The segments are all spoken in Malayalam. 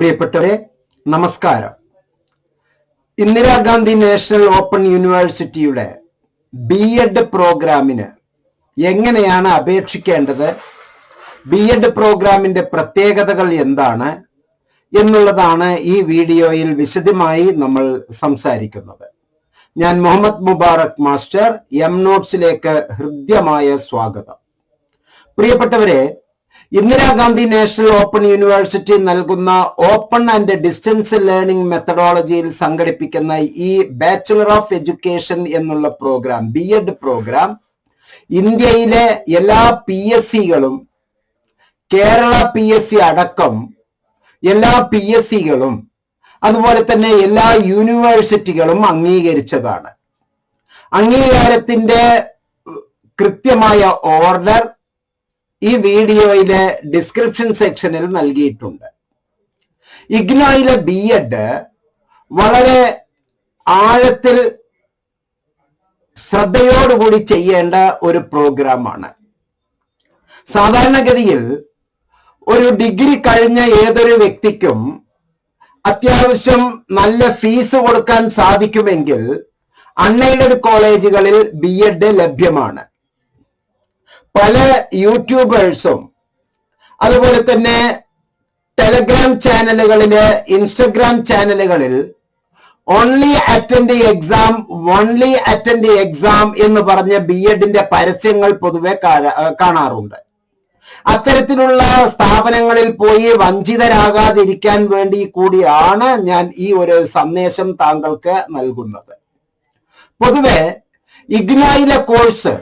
പ്രിയപ്പെട്ടവരെ നമസ്കാരം. ഇന്ദിരാഗാന്ധി നാഷണൽ ഓപ്പൺ യൂണിവേഴ്സിറ്റിയുടെ ബി എഡ് പ്രോഗ്രാമിന് എങ്ങനെയാണ് അപേക്ഷിക്കേണ്ടത്? ബി എഡ് പ്രോഗ്രാമിന്റെ പ്രത്യേകതകൾ എന്താണ് എന്നുള്ളതാണ് ഈ വീഡിയോയിൽ വിശദമായി നമ്മൾ സംസാരിക്കുന്നത്. ഞാൻ മുഹമ്മദ് മുബാറക് മാസ്റ്റർ എം നോട്ട്സിലേക്ക് ഹൃദ്യമായ സ്വാഗതം. പ്രിയപ്പെട്ടവരെ ഇന്ദിരാഗാന്ധി നാഷണൽ ഓപ്പൺ യൂണിവേഴ്സിറ്റി നൽകുന്ന ഓപ്പൺ ആൻഡ് ഡിസ്റ്റൻസ് ലേണിംഗ് മെത്തഡോളജിയിൽ സംഘടിപ്പിക്കുന്ന ഈ ബാച്ചുലർ ഓഫ് എഡ്യൂക്കേഷൻ എന്നുള്ള പ്രോഗ്രാം ബി എഡ് പ്രോഗ്രാം ഇന്ത്യയിലെ എല്ലാ പി എസ് സികളും കേരള പി എസ് സി അടക്കം എല്ലാ പി എസ് സികളും അതുപോലെ തന്നെ എല്ലാ യൂണിവേഴ്സിറ്റികളും അംഗീകരിച്ചതാണ്. അംഗീകാരത്തിന്റെ കൃത്യമായ ഓർഡർ ഈ വീഡിയോയിലെ ഡിസ്ക്രിപ്ഷൻ സെക്ഷനിൽ നൽകിയിട്ടുണ്ട്. ഇഗ്നോയിലെ ബി എഡ് വളരെ ആഴത്തിൽ ശ്രദ്ധയോടുകൂടി ചെയ്യേണ്ട ഒരു പ്രോഗ്രാമാണ്. സാധാരണഗതിയിൽ ഒരു ഡിഗ്രി കഴിഞ്ഞ ഏതൊരു വ്യക്തിക്കും അത്യാവശ്യം നല്ല ഫീസ് കൊടുക്കാൻ സാധിക്കുമെങ്കിൽ അൺഎയ്ഡഡ് കോളേജുകളിൽ ബി എഡ് ലഭ്യമാണ്. പല യൂട്യൂബേഴ്സും അതുപോലെ തന്നെ ടെലഗ്രാം ചാനലുകളിൽ ഇൻസ്റ്റഗ്രാം ചാനലുകളിൽ only attend exam only attend exam എന്ന് പറഞ്ഞ ബി എഡിന്റെ പരസ്യങ്ങൾ പൊതുവെ കാണാറുണ്ട്. അത്തരത്തിലുള്ള സ്ഥാപനങ്ങളിൽ പോയി വഞ്ചിതരാകാതിരിക്കാൻ വേണ്ടി കൂടിയാണ് ഞാൻ ഈ ഒരു സന്ദേശം താങ്കൾക്ക് നൽകുന്നത്. പൊതുവെ ഇഗ്നോയിലെ കോഴ്സ്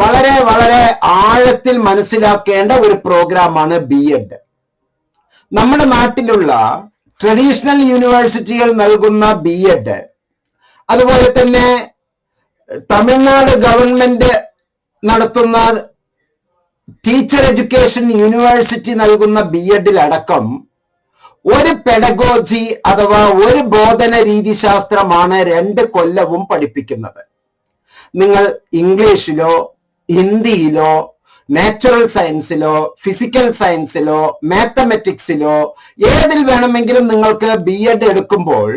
വളരെ വളരെ ആഴത്തിൽ മനസ്സിലാക്കേണ്ട ഒരു പ്രോഗ്രാമാണ് ബി എഡ് നമ്മുടെ നാട്ടിലുള്ള ട്രഡീഷണൽ യൂണിവേഴ്സിറ്റികൾ നൽകുന്ന ബി എഡ് അതുപോലെ തന്നെ തമിഴ്നാട് ഗവൺമെന്റ് നടത്തുന്ന ടീച്ചർ എഡ്യൂക്കേഷൻ യൂണിവേഴ്സിറ്റി നൽകുന്ന ബി എഡിലടക്കം ഒരു പെഡഗോജി അഥവാ ഒരു ബോധന രീതിശാസ്ത്രമാണ് രണ്ട് കൊല്ലവും പഠിപ്പിക്കുന്നത്. നിങ്ങൾ ഇംഗ്ലീഷിലോ ഹിന്ദിയിലോ നാച്ചുറൽ സയൻസിലോ ഫിസിക്കൽ സയൻസിലോ മാത്തമെറ്റിക്സിലോ ഏതിൽ വേണമെങ്കിലും നിങ്ങൾക്ക് ബി എഡ് എടുക്കുമ്പോൾ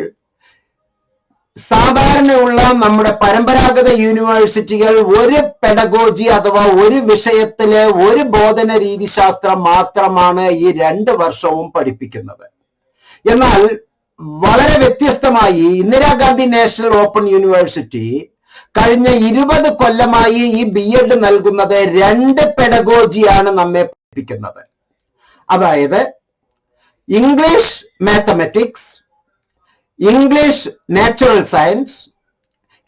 സാധാരണയുള്ള നമ്മുടെ പരമ്പരാഗത യൂണിവേഴ്സിറ്റികൾ ഒരു പെഡഗോജി അഥവാ ഒരു വിഷയത്തിലെ ഒരു ബോധന രീതിശാസ്ത്രം മാത്രമാണ് ഈ രണ്ട് വർഷവും പഠിപ്പിക്കുന്നത്. എന്നാൽ വളരെ വ്യത്യസ്തമായി ഇന്ദിരാഗാന്ധി നാഷണൽ ഓപ്പൺ യൂണിവേഴ്സിറ്റി കഴിഞ്ഞ ഇരുപത് കൊല്ലമായി ഈ ബി എഡ് നൽകുന്നത് രണ്ട് പെഡഗോജിയാണ് നമ്മെ പഠിപ്പിക്കുന്നത്. അതായത് English mathematics English natural science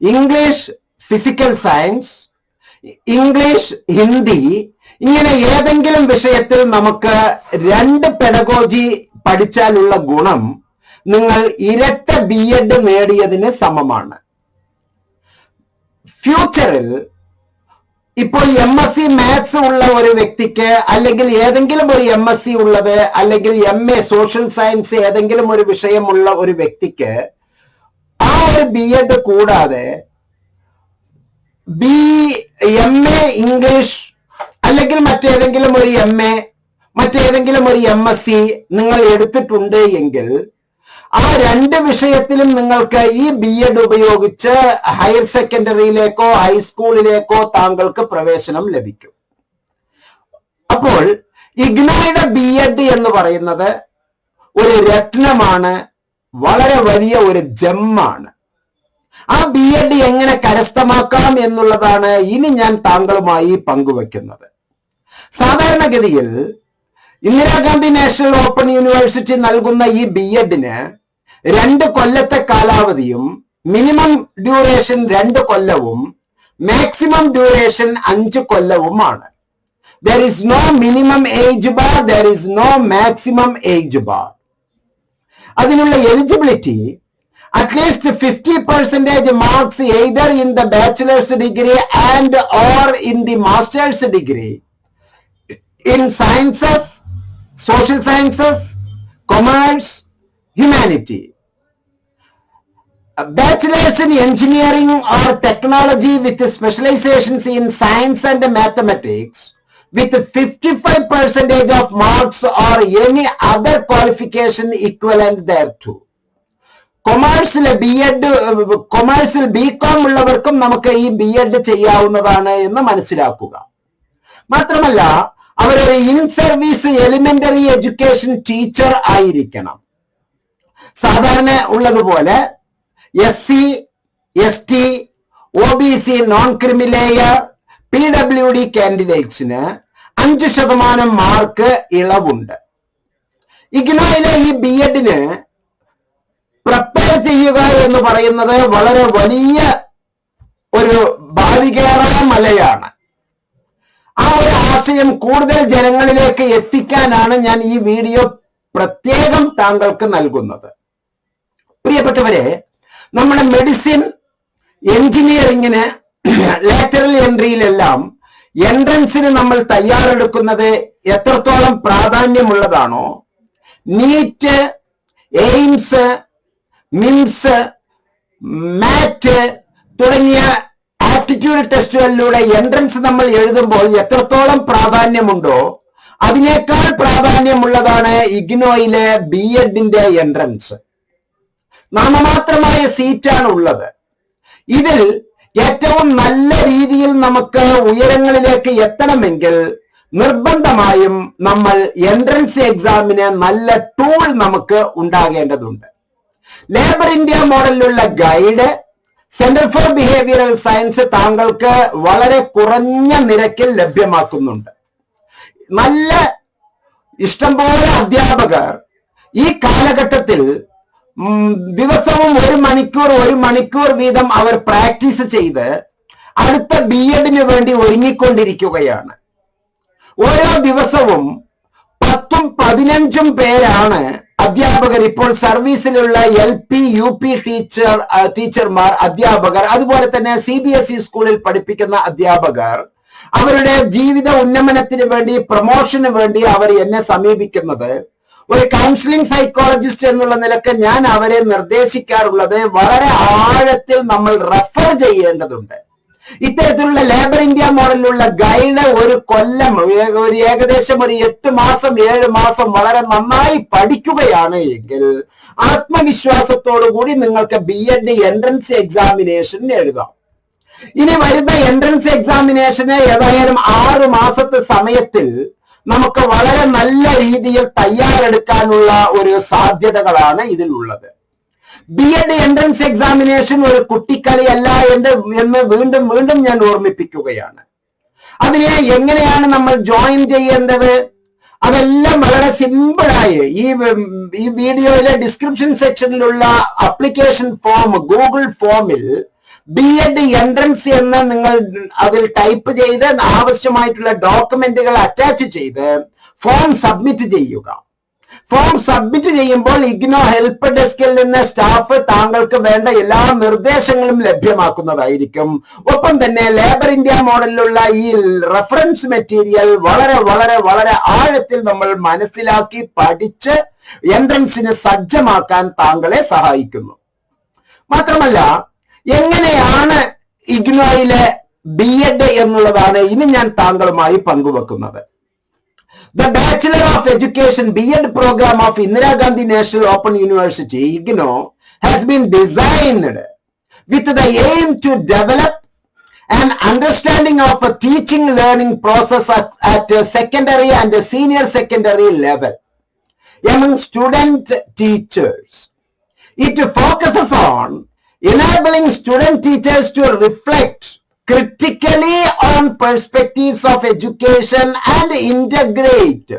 English physical science English Hindi ഇങ്ങനെ ഏതെങ്കിലും വിഷയത്തിൽ നമുക്ക് രണ്ട് പെഡഗോജി പഠിച്ചാലുള്ള ഗുണം നിങ്ങൾ ഇരട്ട ബി എഡ് നേടിയതിന് സമമാണ്. ഫ്യൂച്ചറിൽ ഇപ്പോൾ എം എസ് സി മാത്സ് ഉള്ള ഒരു വ്യക്തിക്ക് അല്ലെങ്കിൽ ഏതെങ്കിലും ഒരു എം എസ് സി ഉള്ളത് അല്ലെങ്കിൽ എം എ സോഷ്യൽ സയൻസ് ഏതെങ്കിലും ഒരു വിഷയമുള്ള ഒരു വ്യക്തിക്ക് ആ ഒരു ബി എഡ് കൂടാതെ ബി എം എ ഇംഗ്ലീഷ് അല്ലെങ്കിൽ മറ്റേതെങ്കിലും ഒരു എം എ മറ്റേതെങ്കിലും ഒരു എം എസ് സി നിങ്ങൾ എടുത്തിട്ടുണ്ട് എങ്കിൽ ആ രണ്ട് വിഷയത്തിലും നിങ്ങൾക്ക് ഈ ബി എഡ് ഉപയോഗിച്ച് ഹയർ സെക്കൻഡറിയിലേക്കോ ഹൈസ്കൂളിലേക്കോ താങ്കൾക്ക് പ്രവേശനം ലഭിക്കും. അപ്പോൾ ഇഗ്നോയുടെ ബി എഡ് എന്ന് പറയുന്നത് ഒരു രത്നമാണ് വളരെ വലിയ ഒരു ജമ്മാണ്. ആ ബി എഡ് എങ്ങനെ കരസ്ഥമാക്കാം എന്നുള്ളതാണ് ഇനി ഞാൻ താങ്കളുമായി പങ്കുവെക്കുന്നത്. സാധാരണഗതിയിൽ ഇന്ദിരാഗാന്ധി നാഷണൽ ഓപ്പൺ യൂണിവേഴ്സിറ്റി നൽകുന്ന ഈ ബി എഡിന് രണ്ട് കൊല്ലത്തെ കാലാവധിയും മിനിമം ഡ്യൂറേഷൻ രണ്ട് കൊല്ലവും മാക്സിമം ഡ്യൂറേഷൻ അഞ്ച് കൊല്ലവുമാണ്. There is no minimum age bar there is no maximum age bar അതിനുള്ള eligibility at least fifty percentage marks either in the bachelors degree and or in the masters degree in sciences social sciences commerce, humanity. Bachelors in engineering or technology with specializations in science and mathematics with 55 percentage of marks or any other qualification equivalent thereto. കൊമേഴ്സിലെ ബി എഡ് കൊമേഴ്സിൽ ബി കോം ഉള്ളവർക്കും നമുക്ക് ഈ ബി എഡ് ചെയ്യാവുന്നതാണ് എന്ന് മനസ്സിലാക്കുക മാത്രമല്ല അവരൊരു in service elementary education teacher ആയിരിക്കണം സാധാരണ ഉള്ളതുപോലെ S C S T O B C non creamy layer P W D കാൻഡിഡേറ്റ്സിന് അഞ്ച് ശതമാനം മാർക്ക് ഇളവുണ്ട്. ഇഗ്നോയിലെ ഈ ബി എഡിന് പ്രിപ്പയർ ചെയ്യുക എന്ന് പറയുന്നത് വളരെ വലിയ ഒരു ഭാവികേറായ മലയാണ്. ആ ഒരു ആശയം കൂടുതൽ ജനങ്ങളിലേക്ക് എത്തിക്കാനാണ് ഞാൻ ഈ വീഡിയോ പ്രത്യേകം താങ്കൾക്ക് നൽകുന്നത്. പ്രിയപ്പെട്ടവരെ നമ്മുടെ മെഡിസിൻ എഞ്ചിനീയറിങ്ങിന് ലാറ്ററൽ എൻട്രിയിലെല്ലാം എൻട്രൻസിന് നമ്മൾ തയ്യാറെടുക്കുന്നത് എത്രത്തോളം പ്രാധാന്യമുള്ളതാണോ നീറ്റ് എയിംസ് മിംസ് മാറ്റ് തുടങ്ങിയ ആപ്റ്റിറ്റ്യൂഡ് ടെസ്റ്റുകളിലൂടെ എൻട്രൻസ് നമ്മൾ എഴുതുമ്പോൾ എത്രത്തോളം പ്രാധാന്യമുണ്ടോ അതിനേക്കാൾ പ്രാധാന്യമുള്ളതാണ് ഇഗ്നോയിലെ ബി എഡിന്റെ എൻട്രൻസ് നാമമാത്രമായ സീറ്റാണ് ഉള്ളത്. ഇതിൽ ഏറ്റവും നല്ല രീതിയിൽ നമുക്ക് ഉയരങ്ങളിലേക്ക് എത്തണമെങ്കിൽ നിർബന്ധമായും നമ്മൾ എൻട്രൻസ് എക്സാമിന് നല്ല ടൂൾ നമുക്ക് ഉണ്ടാകേണ്ടതുണ്ട്. Labour India മോഡലിലുള്ള guide centre for behavioural science താങ്കൾക്ക് വളരെ കുറഞ്ഞ നിരക്കിൽ ലഭ്യമാക്കുന്നുണ്ട്. നല്ല ഇഷ്ടംപോലെ അധ്യാപകർ ഈ കാലഘട്ടത്തിൽ ദിവസവും ഒരു മണിക്കൂർ ഒരു മണിക്കൂർ വീതം അവർ പ്രാക്ടീസ് ചെയ്ത് അടുത്ത ബി എഡിന് വേണ്ടി ഒരുങ്ങിക്കൊണ്ടിരിക്കുകയാണ്. ഓരോ ദിവസവും പത്തും പതിനഞ്ചും പേരാണ് അധ്യാപകർ. ഇപ്പോൾ സർവീസിലുള്ള L P U P teacher ടീച്ചർമാർ അധ്യാപകർ അതുപോലെ തന്നെ സി ബി എസ് ഇ സ്കൂളിൽ പഠിപ്പിക്കുന്ന അധ്യാപകർ അവരുടെ ജീവിത ഉന്നമനത്തിന് വേണ്ടി പ്രൊമോഷന് വേണ്ടി അവർ എന്നെ സമീപിക്കുന്നത് ഒരു കൗൺസിലിംഗ് സൈക്കോളജിസ്റ്റ് എന്നുള്ള നിലയ്ക്ക് ഞാൻ അവരെ നിർദ്ദേശിക്കാറുള്ളത് വളരെ ആഴത്തിൽ നമ്മൾ റെഫർ ചെയ്യേണ്ടതുണ്ട്. ഇത്തരത്തിലുള്ള ലേബർ ഇന്ത്യ മോഡലിലുള്ള ഗൈഡ് ഒരു കൊല്ലം ഒരു ഏകദേശം ഒരു എട്ട് മാസം ഏഴ് മാസം വളരെ നന്നായി പഠിക്കുകയാണ് എങ്കിൽ ആത്മവിശ്വാസത്തോടു കൂടി നിങ്ങൾക്ക് ബി എഡ് എൻട്രൻസ് എക്സാമിനേഷൻ എഴുതാം. ഇനി വരുന്ന എൻട്രൻസ് എക്സാമിനേഷന് ഏതായാലും ആറ് മാസത്തെ സമയത്തിൽ നമുക്ക് വളരെ നല്ല രീതിയിൽ തയ്യാറെടുക്കാനുള്ള ഒരു സാധ്യതകളാണ് ഇതിലുള്ളത്. ബി എഡ് എൻട്രൻസ് എക്സാമിനേഷൻ ഒരു കുട്ടിക്കളിയല്ല എന്ന് എന്ന് വീണ്ടും വീണ്ടും ഞാൻ ഓർമ്മിപ്പിക്കുകയാണ്. അതിനെ എങ്ങനെയാണ് നമ്മൾ ജോയിൻ ചെയ്യേണ്ടത്? അതെല്ലാം വളരെ സിമ്പിളായി ഈ ഈ വീഡിയോയിലെ ഡിസ്ക്രിപ്ഷൻ സെക്ഷനിലുള്ള അപ്ലിക്കേഷൻ ഫോം ഗൂഗിൾ ഫോമിൽ ബി എഡ് എൻട്രൻസ് എന്ന് നിങ്ങൾ അതിൽ ടൈപ്പ് ചെയ്ത് ആവശ്യമായിട്ടുള്ള ഡോക്യുമെന്റുകൾ അറ്റാച്ച് ചെയ്ത് ഫോം സബ്മിറ്റ് ചെയ്യുക. ഫോം സബ്മിറ്റ് ചെയ്യുമ്പോൾ ഇഗ്നോ ഹെൽപ്പ് ഡെസ്കിൽ നിന്ന് സ്റ്റാഫ് താങ്കൾക്ക് വേണ്ട എല്ലാ നിർദ്ദേശങ്ങളും ലഭ്യമാക്കുന്നതായിരിക്കും. ഒപ്പം തന്നെ ലേബർ ഇന്ത്യ മോഡലിലുള്ള ഈ റെഫറൻസ് മെറ്റീരിയൽ വളരെ വളരെ വളരെ ആഴത്തിൽ നമ്മൾ മനസ്സിലാക്കി പഠിച്ച് എൻട്രൻസിന് സജ്ജമാക്കാൻ താങ്കളെ സഹായിക്കുന്നു. മാത്രമല്ല എങ്ങനെയാണ് ഇഗ്നോയിലെ ബി എഡ് എന്നുള്ളതാണ് ഇനി ഞാൻ താങ്കളുമായി പങ്കുവെക്കുന്നത്. The bachelor of education B Ed programme of Indira Gandhi national open university IGNOU has been designed with the aim to develop and understanding of a teaching learning process at secondary and senior secondary level among student teachers it focuses on enabling student teachers to reflect critically on perspectives of education and integrate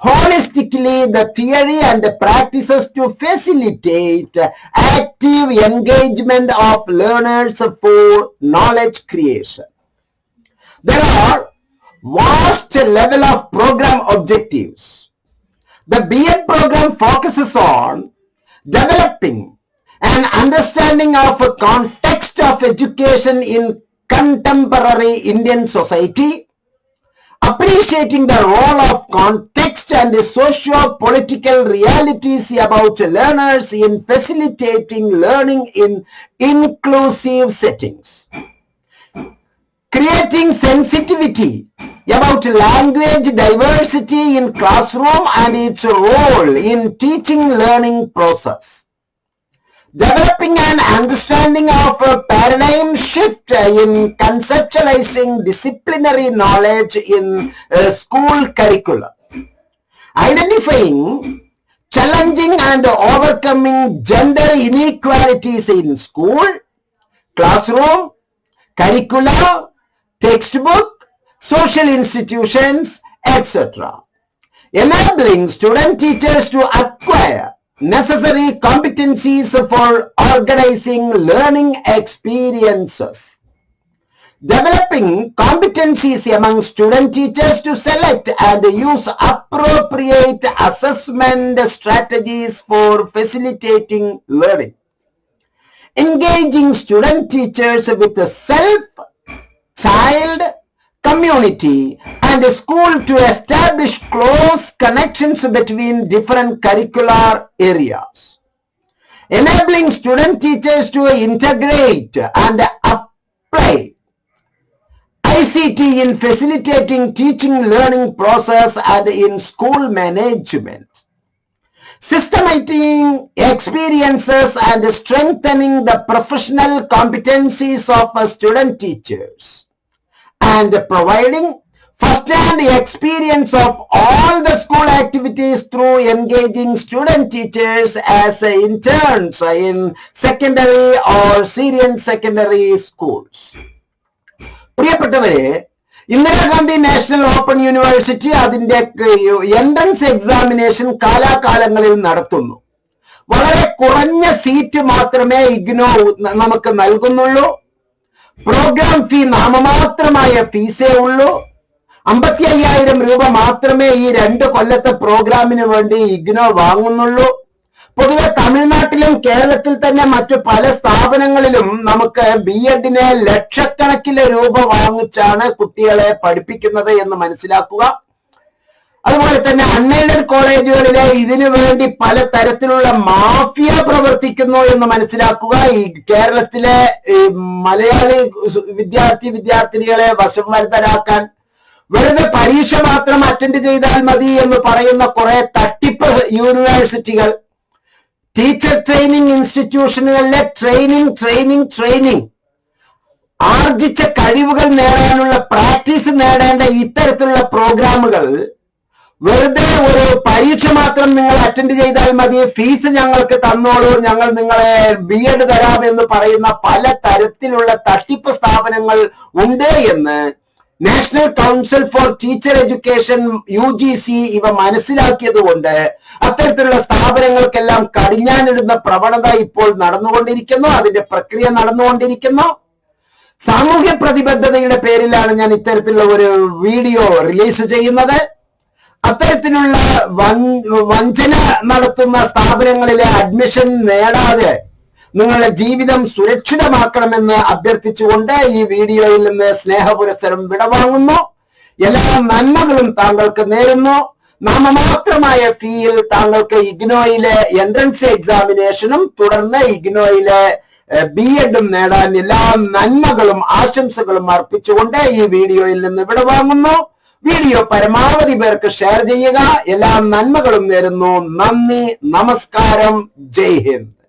holistically the theory and the practices to facilitate active engagement of learners for knowledge creation. There are vast level of program objectives. The B.Ed program focuses on developing an understanding of a context of education in contemporary Indian society, appreciating the role of context and socio-political realities about learners in facilitating learning in inclusive settings. creating sensitivity about language diversity in classroom and its role in teaching learning process developing an understanding of a paradigm shift in conceptualizing disciplinary knowledge in uh, school curricula identifying challenging and overcoming gender inequalities in school classroom curricula textbook social institutions etc enabling student teachers to acquire necessary competencies for organizing learning experiences. Developing competencies among student teachers to select and use appropriate assessment strategies for facilitating learning. Engaging student teachers with self child community and school to establish close connections between different curricular areas. Enabling student teachers to integrate and apply ICT in facilitating teaching learning process and in school management. Systemating experiences and strengthening the professional competencies of student teachers and providing first-hand experience of all the school activities through engaging student teachers as uh, interns in secondary or senior secondary schools പ്രിയപ്പെട്ടവരെ ഇന്ദിരാഗാന്ധി നാഷണൽ ഓപ്പൺ യൂണിവേഴ്സിറ്റി അതിന്റെ എൻട്രൻസ് എക്സാമിനേഷൻ കാലാകാലങ്ങളിൽ നടത്തുന്നു വളരെ കുറഞ്ഞ സീറ്റ് മാത്രമേ ഇഗ്നോ നമുക്ക് നൽകുന്നുള്ളൂ പ്രോഗ്രാം ഫീ നാമമാത്രമായ ഫീസേ ഉള്ളൂ. അമ്പത്തി അയ്യായിരം രൂപ മാത്രമേ ഈ രണ്ട് കൊല്ലത്തെ പ്രോഗ്രാമിന് വേണ്ടി ഇഗ്നോ വാങ്ങുന്നുള്ളൂ. പൊതുവെ തമിഴ്നാട്ടിലും കേരളത്തിൽ തന്നെ മറ്റു പല സ്ഥാപനങ്ങളിലും നമുക്ക് ബി എഡിനെ ലക്ഷക്കണക്കിന് രൂപ വാങ്ങിച്ചാണ് കുട്ടികളെ പഠിപ്പിക്കുന്നത് എന്ന് മനസ്സിലാക്കുക. അതുപോലെ തന്നെ അൺഎയ്ഡഡ് കോളേജുകളിലെ ഇതിനു വേണ്ടി പല തരത്തിലുള്ള മാഫിയ പ്രവർത്തിക്കുന്നു എന്ന് മനസ്സിലാക്കുക. ഈ കേരളത്തിലെ മലയാളി വിദ്യാർത്ഥി വിദ്യാർത്ഥിനികളെ വശം വശംവരുതരാക്കാൻ വെറുതെ പരീക്ഷ മാത്രം അറ്റൻഡ് ചെയ്താൽ മതി എന്ന് പറയുന്ന കുറെ തട്ടിപ്പ് യൂണിവേഴ്സിറ്റികൾ ടീച്ചർ ട്രെയിനിങ് ഇൻസ്റ്റിറ്റ്യൂഷനുകളിലെ ട്രെയിനിങ് ട്രെയിനിങ് ട്രെയിനിങ് ആർജിച്ച കഴിവുകൾ നേടാനുള്ള പ്രാക്ടീസ് നേടേണ്ട ഇത്തരത്തിലുള്ള പ്രോഗ്രാമുകൾ വെറുതെ ഒരു പരീക്ഷ മാത്രം നിങ്ങൾ അറ്റൻഡ് ചെയ്താൽ മതി. ഫീസ് ഞങ്ങൾക്ക് തന്നോളൂ. ഞങ്ങൾ നിങ്ങളെ ബി എഡ് തരാം എന്ന് പറയുന്ന പല തരത്തിലുള്ള തട്ടിപ്പ് സ്ഥാപനങ്ങൾ ഉണ്ട് എന്ന് national council for teacher education U G C ഇവ മനസ്സിലാക്കിയത് കൊണ്ട് അത്തരത്തിലുള്ള സ്ഥാപനങ്ങൾക്കെല്ലാം കടിഞ്ഞാനിടുന്ന പ്രവണത ഇപ്പോൾ നടന്നുകൊണ്ടിരിക്കുന്നു. അതിന്റെ പ്രക്രിയ നടന്നുകൊണ്ടിരിക്കുന്നു. സാമൂഹ്യ പ്രതിബദ്ധതയുടെ പേരിലാണ് ഞാൻ ഇത്തരത്തിലുള്ള ഒരു വീഡിയോ റിലീസ് ചെയ്യുന്നത്. അത്തരത്തിലുള്ള വഞ്ചന നടത്തുന്ന സ്ഥാപനങ്ങളിലെ അഡ്മിഷൻ നേടാതെ നിങ്ങളുടെ ജീവിതം സുരക്ഷിതമാക്കണമെന്ന് അഭ്യർത്ഥിച്ചുകൊണ്ട് ഈ വീഡിയോയിൽ നിന്ന് സ്നേഹപുരസ്സരം വിടവാങ്ങുന്നു. എല്ലാ നന്മകളും താങ്കൾക്ക് നേരുന്നു. നാമമാത്രമായ ഫീയിൽ താങ്കൾക്ക് ഇഗ്നോയിലെ എൻട്രൻസ് എക്സാമിനേഷനും തുടർന്ന് ഇഗ്നോയിലെ ബി എഡും നേടാൻ എല്ലാ നന്മകളും ആശംസകളും അർപ്പിച്ചുകൊണ്ട് ഈ വീഡിയോയിൽ നിന്ന് വിടവാങ്ങുന്നു. വീഡിയോ പരമാവധി പേർക്ക് ഷെയർ ചെയ്യുക. എല്ലാ നന്മകളും നേരുന്നു. നന്ദി നമസ്കാരം. ജയ് ഹിന്ദ്.